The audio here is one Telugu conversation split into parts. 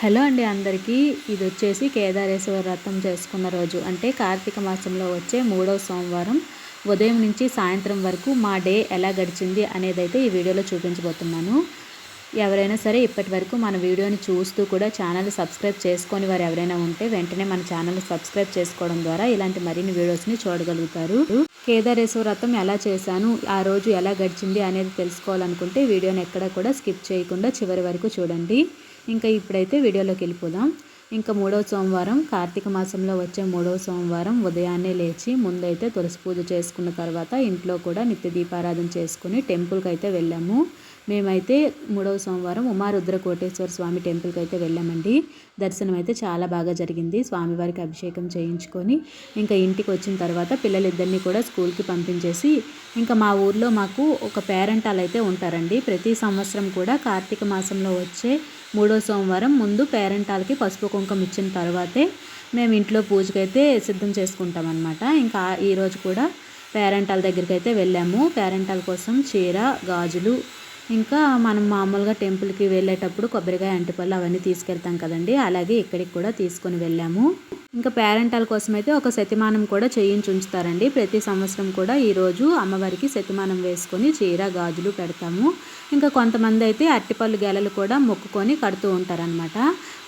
హలో అండి అందరికీ. ఇది వచ్చేసి కేదారేశ్వర వ్రతం చేసుకున్న రోజు. అంటే కార్తీక మాసంలో వచ్చే మూడవ సోమవారం ఉదయం నుంచి సాయంత్రం వరకు మా డే ఎలా గడిచింది అనేది అయితే ఈ వీడియోలో చూపించబోతున్నాను. ఎవరైనా సరే ఇప్పటి వరకు మన వీడియోని చూస్తూ కూడా ఛానల్ సబ్స్క్రైబ్ చేసుకొని వారు ఎవరైనా ఉంటే వెంటనే మన ఛానల్ సబ్స్క్రైబ్ చేసుకోవడం ద్వారా ఇలాంటి మరిన్ని వీడియోస్ని చూడగలుగుతారు. కేదారేశ్వర వ్రతం ఎలా చేశాను ఆ రోజు ఎలా గడిచింది అనేది తెలుసుకోవాలనుకుంటే వీడియోని ఎక్కడ కూడా స్కిప్ చేయకుండా చివరి వరకు చూడండి. ఇంకా ఇప్పుడైతే వీడియోలోకి వెళ్ళిపోదాం. ఇంకా మూడవ సోమవారం కార్తీక మాసంలో వచ్చే మూడవ సోమవారం ఉదయాన్నే లేచి ముందైతే తులసి పూజ చేసుకున్న తర్వాత ఇంట్లో కూడా నిత్య దీపారాధన చేసుకుని టెంపుల్కి అయితే వెళ్ళాము. మేమైతే మూడవ సోమవారం ఉమారుద్ర కోటేశ్వర స్వామి టెంపుల్కి అయితే వెళ్ళామండి. దర్శనం అయితే చాలా బాగా జరిగింది. స్వామివారికి అభిషేకం చేయించుకొని ఇంకా ఇంటికి వచ్చిన తర్వాత పిల్లలిద్దరినీ కూడా స్కూల్కి పంపించేసి ఇంకా మా ఊర్లో మాకు ఒక పేరెంటాలు అయితే ఉంటారండి. ప్రతి సంవత్సరం కూడా కార్తీక మాసంలో వచ్చే మూడో సోమవారం ముందు పేరెంటాలకి పసుపు కుంకుమ ఇచ్చిన తర్వాతే మేము ఇంట్లో పూజకైతే సిద్ధం చేసుకుంటామన్నమాట. ఇంకా ఈరోజు కూడా పేరెంటాల దగ్గరికి అయితే వెళ్ళాము. పేరెంటాల కోసం చీర గాజులు ఇంకా మనం మామూలుగా టెంపుల్కి వెళ్ళేటప్పుడు కొబ్బరికాయ అంటిపళ్ళు అవన్నీ తీసుకెళ్తాం కదండి. అలాగే ఇక్కడికి కూడా తీసుకొని వెళ్ళాము. ఇంకా పేరెంటాల కోసం అయితే ఒక శతిమానం కూడా చేయించి ఉంచుతారండి. ప్రతి సంవత్సరం కూడా ఈరోజు అమ్మవారికి శతిమానం వేసుకొని చీర గాజులు పెడతాము. ఇంకా కొంతమంది అయితే అట్టిపళ్ళు గెలలు కూడా మొక్కుకొని కడుతూ ఉంటారనమాట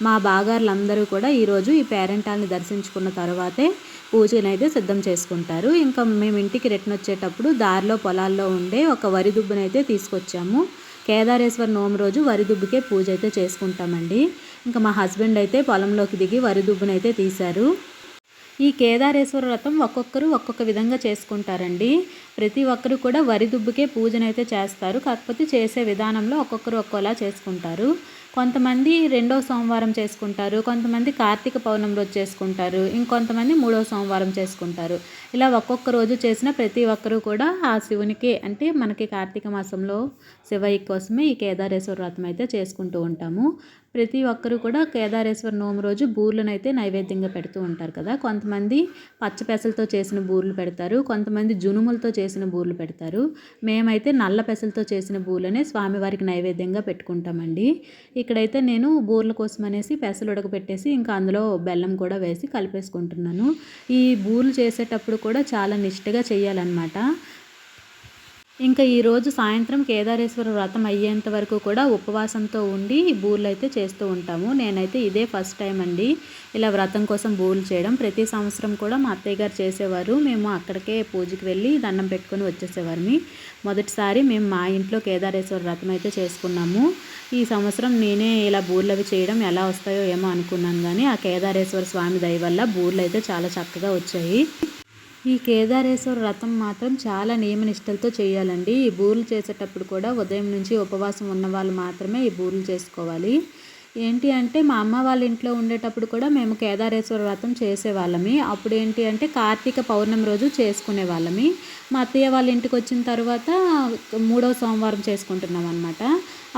మా బాగారులందరూ కూడా ఈరోజు ఈ పేరెంటాలని దర్శించుకున్న తర్వాతే పూజనైతే సిద్ధం చేసుకుంటారు. ఇంకా మేము ఇంటికి రిటర్న్ వచ్చేటప్పుడు దారిలో పొలాల్లో ఉండే ఒక వరి దుబ్బునైతే తీసుకొచ్చాము. కేదారేశ్వర నోము రోజు వరి దుబ్బుకే పూజ అయితే చేసుకుంటామండి. ఇంకా మా హస్బెండ్ అయితే పొలంలోకి దిగి వరి దుబ్బునైతే తీశారు. ఈ కేదారేశ్వర వ్రతం ఒక్కొక్కరు ఒక్కొక్క విధంగా చేసుకుంటారండి. ప్రతి ఒక్కరు కూడా వరి దుబ్బుకే పూజనైతే చేస్తారు. కాకపోతే చేసే విధానంలో ఒక్కొక్కరు ఒక్కోలా చేసుకుంటారు. కొంతమంది రెండో సోమవారం చేసుకుంటారు కొంతమంది కార్తీక పౌర్ణమి రోజు చేసుకుంటారు ఇంకొంతమంది మూడో సోమవారం చేసుకుంటారు. ఇలా ఒక్కొక్క రోజు చేసిన ప్రతి ఒక్కరూ కూడా ఆ శివునికి అంటే మనకి కార్తీక మాసంలో శివయ్య కోసమే ఈ కేదారేశ్వర వ్రతం అయితే చేసుకుంటూ ఉంటాము. ప్రతి ఒక్కరూ కూడా కేదారేశ్వర నోము రోజు బూర్లను అయితే నైవేద్యంగా పెడుతూ ఉంటారు కదా. కొంతమంది పచ్చపెసలతో చేసిన బూర్లు పెడతారు కొంతమంది జునుములతో చేసిన బూర్లు పెడతారు. మేమైతే నల్ల పెసలతో చేసిన బూర్లనే స్వామివారికి నైవేద్యంగా పెట్టుకుంటామండి. ఇక్కడైతే నేను బూర్ల కోసం అనేసి పెసలు ఉడకబెట్టేసి ఇంకా అందులో బెల్లం కూడా వేసి కలిపేసుకుంటున్నాను. ఈ బూర్లు చేసేటప్పుడు కూడా చాలా నిష్టగా చేయాలన్నమాట ఇంకా ఈరోజు సాయంత్రం కేదారేశ్వర వ్రతం అయ్యేంత వరకు కూడా ఉపవాసంతో ఉండి బూర్లు అయితే చేస్తూ ఉంటాము. నేనైతే ఇదే ఫస్ట్ టైం అండి. ఇలా వ్రతం కోసం బూర్లు చేయడం. ప్రతి సంవత్సరం కూడా మా అత్తయ్య గారు చేసేవారు. మేము అక్కడికే పూజకి వెళ్ళి దండం పెట్టుకొని వచ్చేసేవారిని మొదటిసారి మేము మా ఇంట్లో కేదారేశ్వర వ్రతం అయితే చేసుకున్నాము. ఈ సంవత్సరం నేనే ఇలా బూర్లు అవి చేయడం ఎలా వస్తాయో ఏమో అనుకున్నాను కానీ ఆ కేదారేశ్వర స్వామి దయ వల్ల బూర్లు అయితే చాలా చక్కగా వచ్చాయి. ఈ కేదారేశ్వర వ్రతం మాత్రం చాలా నియమనిష్టలతో చేయాలండి. ఈ బూర్లు చేసేటప్పుడు కూడా ఉదయం నుంచి ఉపవాసం ఉన్న వాళ్ళు మాత్రమే ఈ బూర్లు చేసుకోవాలి. ఏంటి అంటే మా అమ్మ వాళ్ళ ఇంట్లో ఉండేటప్పుడు కూడా మేము కేదారేశ్వర వ్రతం చేసేవాళ్ళమి. అప్పుడు ఏంటి అంటే కార్తీక పౌర్ణమి రోజు చేసుకునే వాళ్ళమి మా అత్తయ్య వాళ్ళ ఇంటికి వచ్చిన తర్వాత మూడవ సోమవారం చేసుకుంటున్నాం అనమాట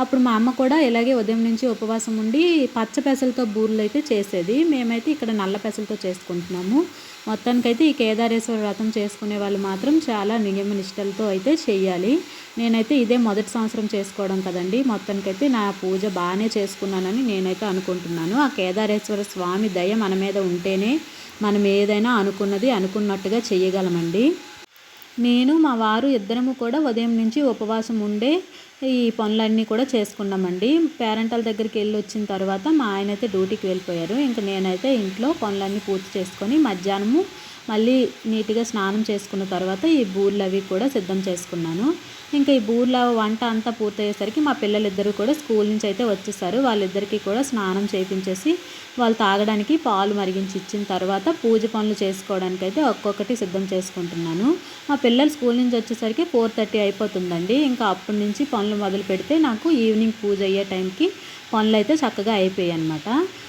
అప్పుడు మా అమ్మ కూడా ఇలాగే ఉదయం నుంచి ఉపవాసం ఉండి పచ్చ పెసలతో బూరెలు అయితే చేసేది. మేమైతే ఇక్కడ నల్ల పెసలతో చేసుకుంటున్నాము. మొత్తానికైతే ఈ కేదారేశ్వర వ్రతం చేసుకునే వాళ్ళు మాత్రం చాలా నియమ నిష్టలతో అయితే చేయాలి. నేనైతే ఇదే మొదటి సంవత్సరం చేసుకోవడం కదండి. మొత్తానికైతే నా పూజ బాగానే చేసుకున్నానని నేనైతే అనుకుంటున్నాను. ఆ కేదారేశ్వర స్వామి దయ మన మీద ఉంటేనే మనం ఏదైనా అనుకున్నది అనుకున్నట్టుగా చేయగలమండి. నేను మా వారు ఇద్దరము కూడా ఉదయం నుంచి ఉపవాసం ఉండే ఈ పనులన్నీ కూడా చేసుకున్నామండి. పేరెంటల దగ్గరికి వెళ్ళి వచ్చిన తర్వాత మా ఆయన అయితే డ్యూటీకి వెళ్ళిపోయారు. ఇంకా నేనైతే ఇంట్లో పనులన్నీ పూర్తి చేసుకొని మధ్యాహ్నము మళ్ళీ నీట్గా స్నానం చేసుకున్న తర్వాత ఈ బూర్లు అవి కూడా సిద్ధం చేసుకున్నాను. ఇంకా ఈ బూర్ల వంట అంతా పూర్తయ్యేసరికి మా పిల్లలిద్దరూ కూడా స్కూల్ నుంచి అయితే వచ్చేసారు. వాళ్ళిద్దరికీ కూడా స్నానం చేయించేసి వాళ్ళు తాగడానికి పాలు మరిగించి ఇచ్చిన తర్వాత పూజ పనులు చేసుకోవడానికి అయితే ఒక్కొక్కటి సిద్ధం చేసుకుంటున్నాను. మా పిల్లలు స్కూల్ నుంచి వచ్చేసరికి ఫోర్ థర్టీ అయిపోతుందండి. ఇంకా అప్పటి నుంచి పనులు మొదలు పెడితే నాకు ఈవినింగ్ పూజ అయ్యే టైంకి పనులు అయితే చక్కగా అయిపోయాయి అనమాట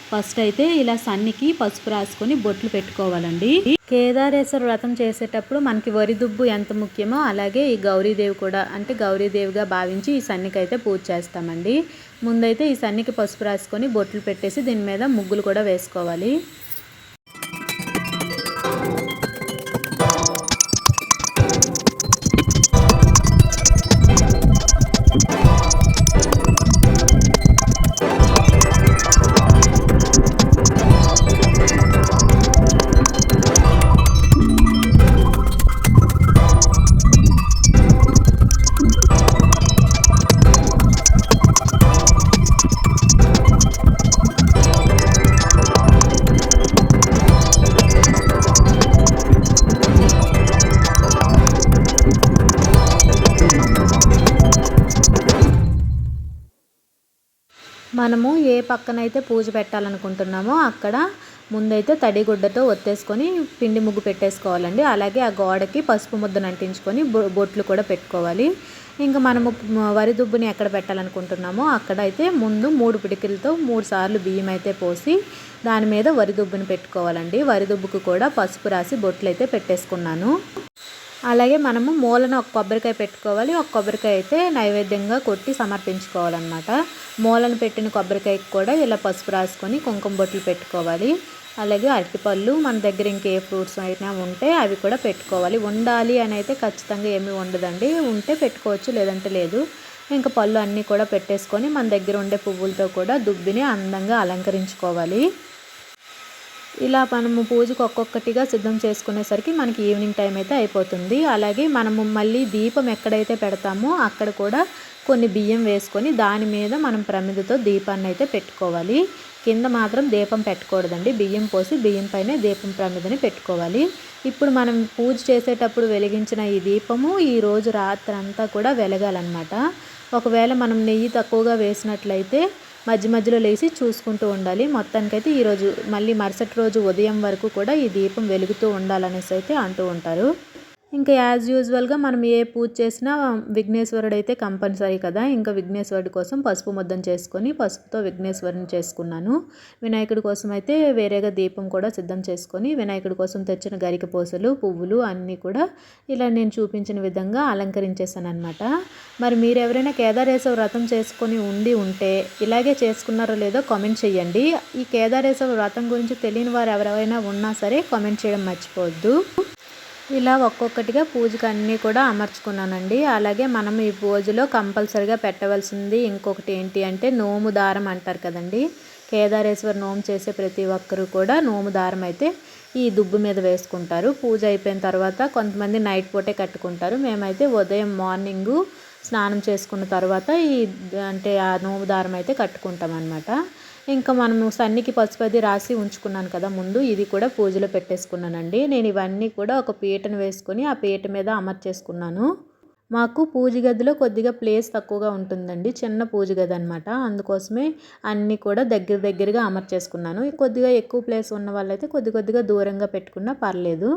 ఫస్ట్ అయితే ఇలా సన్నికి పసుపు రాసుకొని బొట్లు పెట్టుకోవాలండి. కేదారేశ్వర వ్రతం చేసేటప్పుడు మనకి వరి దుబ్బు ఎంత ముఖ్యమో అలాగే ఈ గౌరీదేవి కూడా అంటే గౌరీదేవిగా భావించి ఈ సన్నికి అయితే పూజ చేస్తామండి. ముందైతే ఈ సన్నికి పసుపు రాసుకొని బొట్లు పెట్టేసి దీని మీద ముగ్గులు కూడా వేసుకోవాలి. మనము ఏ పక్కనైతే పూజ పెట్టాలనుకుంటున్నామో అక్కడ ముందైతే తడిగుడ్డతో ఒత్తేసుకొని పిండి ముగ్గు పెట్టేసుకోవాలండి. అలాగే ఆ గోడకి పసుపు ముద్దను అంటించుకొని బొ- బొట్లు కూడా పెట్టుకోవాలి. ఇంకా మనము వరి దుబ్బుని ఎక్కడ పెట్టాలనుకుంటున్నామో అక్కడ అయితే ముందు మూడు పిడికిలతో మూడు సార్లు బియ్యం అయితే పోసి దాని మీద వరి దుబ్బుని పెట్టుకోవాలండి. వరి దుబ్బుకు కూడా పసుపు రాసి బొట్లు అయితే పెట్టేసుకున్నాను. అలాగే మనము మూలన ఒక కొబ్బరికాయ పెట్టుకోవాలి. ఒక కొబ్బరికాయ అయితే నైవేద్యంగా కొట్టి సమర్పించుకోవాలన్నమాట. మూలన పెట్టిన కొబ్బరికాయకి కూడా ఇలా పసుపు రాసుకొని కుంకుమ బొట్లు పెట్టుకోవాలి. అలాగే అరటిపళ్ళు మన దగ్గర ఇంకే ఫ్రూట్స్ అయినా ఉంటే అవి కూడా పెట్టుకోవాలి. ఉండాలి అని అయితే ఖచ్చితంగా ఏమీ ఉండదండి. ఉంటే పెట్టుకోవచ్చు లేదంటే లేదు. ఇంకా పళ్ళు అన్నీ కూడా పెట్టేసుకొని మన దగ్గర ఉండే పువ్వులతో కూడా దుబ్బిని అందంగా అలంకరించుకోవాలి. ఇలా మనము పూజకు ఒక్కొక్కటిగా సిద్ధం చేసుకునేసరికి మనకి ఈవినింగ్ టైం అయితే అయిపోతుంది. అలాగే మనము మళ్ళీ దీపం ఎక్కడైతే పెడతామో అక్కడ కూడా కొన్ని బియ్యం వేసుకొని దాని మీద మనం ప్రమిదతో దీపాన్ని అయితే పెట్టుకోవాలి. కింద మాత్రం దీపం పెట్టకూడదండి. బియ్యం పోసి బియ్యం పైన దీపం ప్రమిదని పెట్టుకోవాలి. ఇప్పుడు మనం పూజ చేసేటప్పుడు వెలిగించిన ఈ దీపము ఈ రోజు రాత్రి అంతా కూడా వెలగాలన్నమాట. ఒకవేళ మనం నెయ్యి తక్కువగా వేసినట్లయితే మధ్య మధ్యలో లేచి చూసుకుంటూ ఉండాలి. మొత్తానికైతే ఈరోజు మళ్ళీ మరుసటి రోజు ఉదయం వరకు కూడా ఈ దీపం వెలుగుతూ ఉండాలనేసి అయితే అంటూ ఉంటారు. ఇంకా యాజ్ యూజువల్గా మనం ఏ పూజ చేసినా విఘ్నేశ్వరుడు అయితే కంపల్సరీ కదా. ఇంకా విఘ్నేశ్వరుడి కోసం పసుపు ముద్దను చేసుకొని పసుపుతో విఘ్నేశ్వరుని చేసుకున్నాను. వినాయకుడి కోసం అయితే వేరేగా దీపం కూడా సిద్ధం చేసుకొని వినాయకుడి కోసం తెచ్చిన గరిక పూసలు పువ్వులు అన్నీ కూడా ఇలా నేను చూపించిన విధంగా అలంకరించేసాను అనమాట మరి మీరు ఎవరైనా కేదారేశ్వర వ్రతం చేసుకొని ఉండి ఉంటే ఇలాగే చేసుకున్నారో లేదో కామెంట్ చేయండి. ఈ కేదారేశ్వర వ్రతం గురించి తెలియని వారు ఎవరైనా ఉన్నా సరే కామెంట్ చేయడం మర్చిపోవద్దు. ఇలా ఒక్కొక్కటిగా పూజకు అన్నీ కూడా అమర్చుకున్నానండి. అలాగే మనం ఈ పూజలో కంపల్సరిగా పెట్టవలసింది ఇంకొకటి ఏంటి అంటే నోము దారం అంటారు కదండి. కేదారేశ్వర నోము చేసే ప్రతి ఒక్కరు కూడా నోము దారం అయితే ఈ దుబ్బు మీద వేసుకుంటారు. పూజ అయిపోయిన తర్వాత కొంతమంది నైట్ పూటే కట్టుకుంటారు. మేమైతే ఉదయం మార్నింగు స్నానం చేసుకున్న తర్వాత ఈ అంటే ఆ నోము దారం అయితే కట్టుకుంటాం అనమాట ఇంకా మనము సన్నికి పసుపది రాసి ఉంచుకున్నాను కదా ముందు ఇది కూడా పూజలో పెట్టేసుకున్నానండి. నేను ఇవన్నీ కూడా ఒక పీటను వేసుకొని ఆ పీట మీద అమర్చేసుకున్నాను. మాకు పూజ గదిలో కొద్దిగా ప్లేస్ తక్కువగా ఉంటుందండి చిన్న పూజ గది అనమాట అందుకోసమే అన్నీ కూడా దగ్గర దగ్గరగా అమర్చేసుకున్నాను. కొద్దిగా ఎక్కువ ప్లేస్ ఉన్న వాళ్ళైతే కొద్ది కొద్దిగా దూరంగా పెట్టుకున్నా పర్లేదు.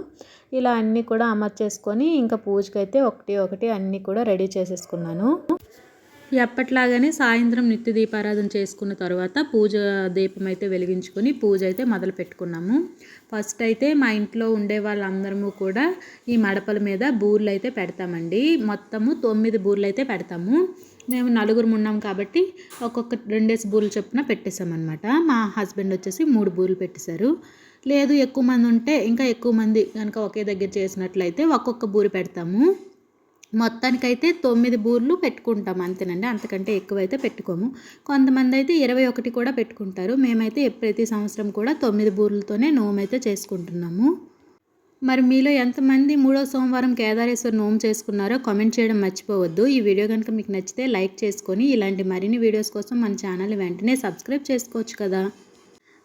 ఇలా అన్నీ కూడా అమర్చేసుకొని ఇంకా పూజకైతే ఒకటి ఒకటి అన్నీ కూడా రెడీ చేసేసుకున్నాను. ఎప్పట్లాగానే సాయంత్రం నిత్య దీపారాధన చేసుకున్న తర్వాత పూజ దీపం అయితే వెలిగించుకొని పూజ అయితే మొదలు పెట్టుకున్నాము. ఫస్ట్ అయితే మా ఇంట్లో ఉండే వాళ్ళందరము కూడా ఈ మడపల మీద బూర్లు అయితే పెడతామండి. మొత్తము తొమ్మిది బూర్లు అయితే పెడతాము. మేము నలుగురు ఉన్నాం కాబట్టి ఒక్కొక్క రెండేసి బూర్లు చొప్పున పెట్టేశామన్నమాట. మా హస్బెండ్ వచ్చేసి మూడు బూర్లు పెట్టేశారు. లేదు ఎక్కువ మంది ఉంటే ఇంకా ఎక్కువ మంది కనుక ఒకే దగ్గర చేసినట్లయితే ఒక్కొక్క బూరి పెడతాము. మొత్తానికైతే తొమ్మిది బూర్లు పెట్టుకుంటాం అంతేనండి. అంతకంటే ఎక్కువైతే పెట్టుకోము. కొంతమంది అయితే ఇరవై ఒకటి కూడా పెట్టుకుంటారు. మేమైతే ప్రతి సంవత్సరం కూడా తొమ్మిది బూర్లతోనే నోమైతే చేసుకుంటున్నాము. మరి మీలో ఎంతమంది మూడో సోమవారం కేదారేశ్వర నోము చేసుకున్నారో కామెంట్ చేయడం మర్చిపోవద్దు. ఈ వీడియో కనుక మీకు నచ్చితే లైక్ చేసుకొని ఇలాంటి మరిన్ని వీడియోస్ కోసం మన ఛానల్ వెంటనే సబ్స్క్రైబ్ చేసుకోవచ్చు కదా.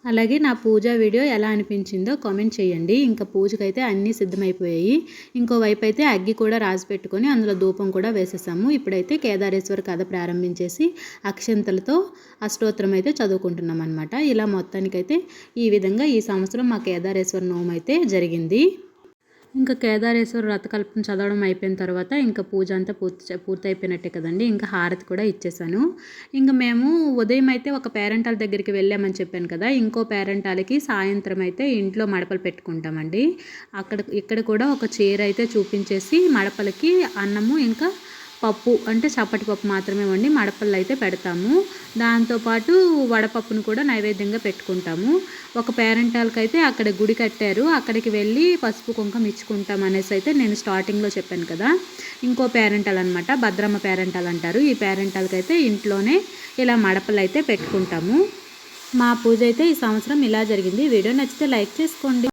అలాగే నా పూజ వీడియో ఎలా అనిపించిందో కామెంట్ చేయండి. ఇంకా పూజకైతే అన్నీ సిద్ధమైపోయాయి. ఇంకోవైపు అయితే అగ్గి కూడా రాసి పెట్టుకొని అందులో ధూపం కూడా వేసేసాము. ఇప్పుడైతే కేదారేశ్వర కథ ప్రారంభించేసి అక్షంతలతో అష్టోత్తరం అయితే చదువుకుంటున్నాం అనమాట ఇలా మొత్తానికైతే ఈ విధంగా ఈ సంవత్సరం మా కేదారేశ్వర నోమైతే జరిగింది. ఇంకా కేదారేశ్వర రథకల్పం చదవడం అయిపోయిన తర్వాత ఇంకా పూజ అంతా పూర్తి పూర్తి అయిపోయినట్టే కదండి. ఇంకా హారతి కూడా ఇచ్చేసాను. ఇంకా మేము ఉదయం అయితే ఒక పేరెంటాల దగ్గరికి వెళ్ళామని చెప్పాను కదా. ఇంకో పేరెంటాలకి సాయంత్రం అయితే ఇంట్లో మడపలు పెట్టుకుంటామండి. అక్కడ ఇక్కడ కూడా ఒక చీర అయితే చూపించేసి మడపలకి అన్నము ఇంకా పప్పు అంటే చప్పటి పప్పు మాత్రమే వండి మడపళ్ళు అయితే పెడతాము. దాంతోపాటు వడపప్పును కూడా నైవేద్యంగా పెట్టుకుంటాము. ఒక పేరెంటాలకి అయితే అక్కడ గుడి కట్టారు. అక్కడికి వెళ్ళి పసుపు కుంకం ఇచ్చుకుంటాం అనేసి అయితే నేను స్టార్టింగ్లో చెప్పాను కదా. ఇంకో పేరెంటాల్ అనమాట భద్రమ్మ పేరెంటల్ అంటారు. ఈ పేరెంటాలకి అయితే ఇంట్లోనే ఇలా మడపలు అయితే పెట్టుకుంటాము. మా పూజ అయితే ఈ సంవత్సరం ఇలా జరిగింది. వీడియో నచ్చితే లైక్ చేసుకోండి.